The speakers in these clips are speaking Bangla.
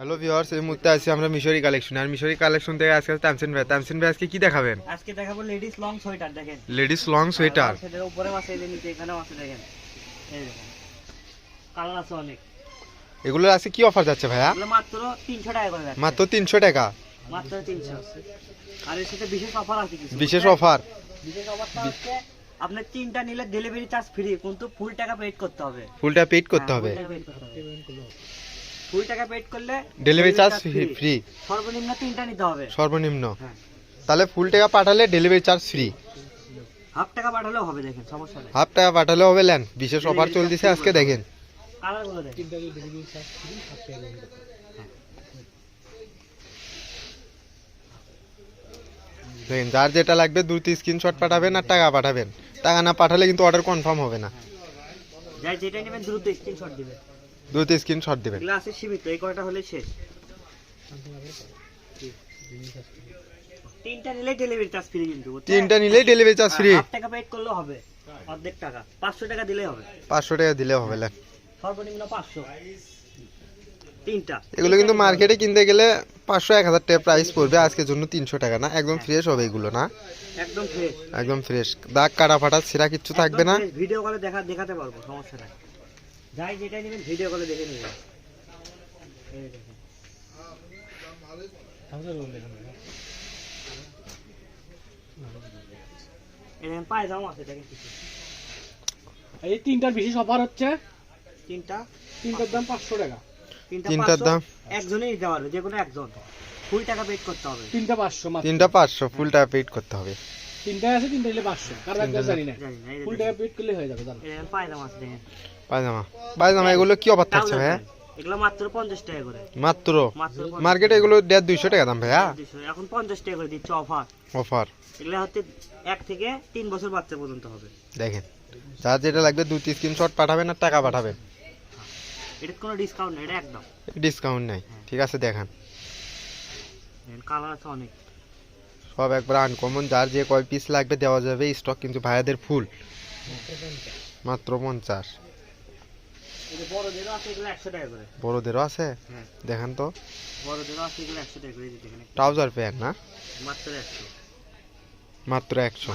হ্যালো ভিউয়ার্স এই মুহূর্তে আছি আমরা মিশরি কালেকশন আর মিশরি কালেকশন থেকে আজকে তামসিন ভাই। তামসিন ভাই আজকে কি দেখাবেন? আজকে দেখাবো লেডিস লং সোয়েটার দেখেন। লেডিস লং সোয়েটার সেটার উপরে আছে এই নিচে এখানেও আছে দেখেন। এই দেখেন। কালার আছে অনেক। এগুলোর আজকে কি অফার যাচ্ছে ভাইয়া? এগুলো মাত্র তিনশো টাকা করে যাচ্ছে। মাত্র তিনশো টাকা। মাত্র তিনশো। আর এর সাথে বিশেষ অফার আছে কিছু। বিশেষ অফার বিশেষ অফারটা হচ্ছে আপনার তিনটা নিলে ডেলিভারি চার্জ ফ্রি কিন্তু ফুল টাকা পেড করতে হবে। ফুলটা পেড করতে হ্যাঁ, হবে full করতে হবে। ফুল টাকা পেড করলে ডেলিভারি চার্জ। ফ্রি সর্বনিম্ন তিনটা নিতে হবে। সর্বনিম্ন। হ্যাঁ। তাহলে ফুল টাকা পাঠালে ডেলিভারি চার্জ ফ্রি হাফ টাকা পাঠালেও হবে দেখেন সমস্যা নেই। হাফ টাকা পাঠালে হবে লেন বিশেষ অফার চলতেছে আজকে দেখেন। কালারগুলো দেখেন। দেখেন যার যেটা লাগবে দ্রুত স্ক্রিনশট পাঠাবেন আর টাকা পাঠাবেন। টাকা না পাঠালে কিন্তু অর্ডার কনফার্ম হবে না। যাই যেটা নেবেন দ্রুত স্ক্রিনশট দিবে দ্রুত স্ক্রিনশট দিবেন। আছে সীমিত এই কয়টা হলে শেষ? তিনটা নিলে ডেলিভারি চার্জ ফ্রি কিন্তু তিনটা নিলেই ডেলিভারি চার্জ ফ্রি হ্যাঁ, হাফ টাকা পেড করলেও হবে অর্ধেক টাকা। পাঁচশো টাকা দিলেই হবে। পাঁচশো টাকা দিলে হবে লেন সর্বনিম্ন পাঁচশো। তিনটা। এগুলো কিন্তু মার্কেটে কিনতে গেলে পাঁচশো এক হাজার টাকা প্রাইস পড়বে আজকের জন্য তিনশো টাকা না। একদম ফ্রেশ হবে এগুলো না। একদম ফ্রেশ একদম ফ্রেশ দাগ কাটা ফাটা ছেঁড়া কিচ্ছু থাকবে না। ভিডিও কলে দেখা দেখাতে পারব সমস্যা নাই। যাই যেটা নেবেন ভিডিও কলে দেখে নেবেন। এই দেখেন। এই দেখেন পায়জামা আছে এই তিনটার বিশেষ অফার হচ্ছে? তিনটা? তিনটার দাম পাঁচশো টাকা। তিনটা তিনটার দাম? একজনেই নিতে পারবে যে কোনো একজন। ফুল টাকা পেড করতে হবে। তিনটা পাঁচশো তিনটা পাঁচশো ফুল টাকা পেড করতে হবে। তিনটা আছে তিনটা নিলে পাঁচশো। কার রাখবে জানি না। ফুল টাকা পেড করলে হয়ে যাবে জানো। পায়জামা আছে পায়জামা। পায়জামা এগুলো কি অফার থাকছে ভাইয়া? এগুলো মাত্র পঞ্চাশ টাকা করে। মাত্র? মার্কেটে এগুলো দেড় দুইশো টাকা দাম ভাইয়া? 200 এখন পঞ্চাশ টাকা করে দিচ্ছে অফার। অফার। এগুলো হচ্ছে থেকে তিন বছর বাচ্চা পর্যন্ত হবে। দেখেন যার যেটা লাগবে দুই স্ক্রিনশট পাঠাবেন আর টাকা পাঠাবেন। এটা কোনো ডিসকাউন্ট নেই এটা একদম। ডিসকাউন্ট নাই। ঠিক আছে দেখান। কালার আছে অনেক। সব একবার আনকমন যার যে কয় পিস লাগবে দেওয়া যাবে স্টক কিন্তু ভাইয়াদের ফুল মাত্র পঞ্চাশ। বড়দেরও আছে হ্যাঁ। দেখান তো। ট্রাউজার প্যান্ট না? মাত্র একশো।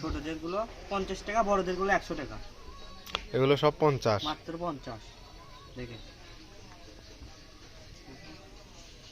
ছোটদেরগুলো পঞ্চাশ টাকা বড়দেরগুলো একশো টাকা। এগুলো সব পঞ্চাশ। মাত্র পঞ্চাশ। দেখেন।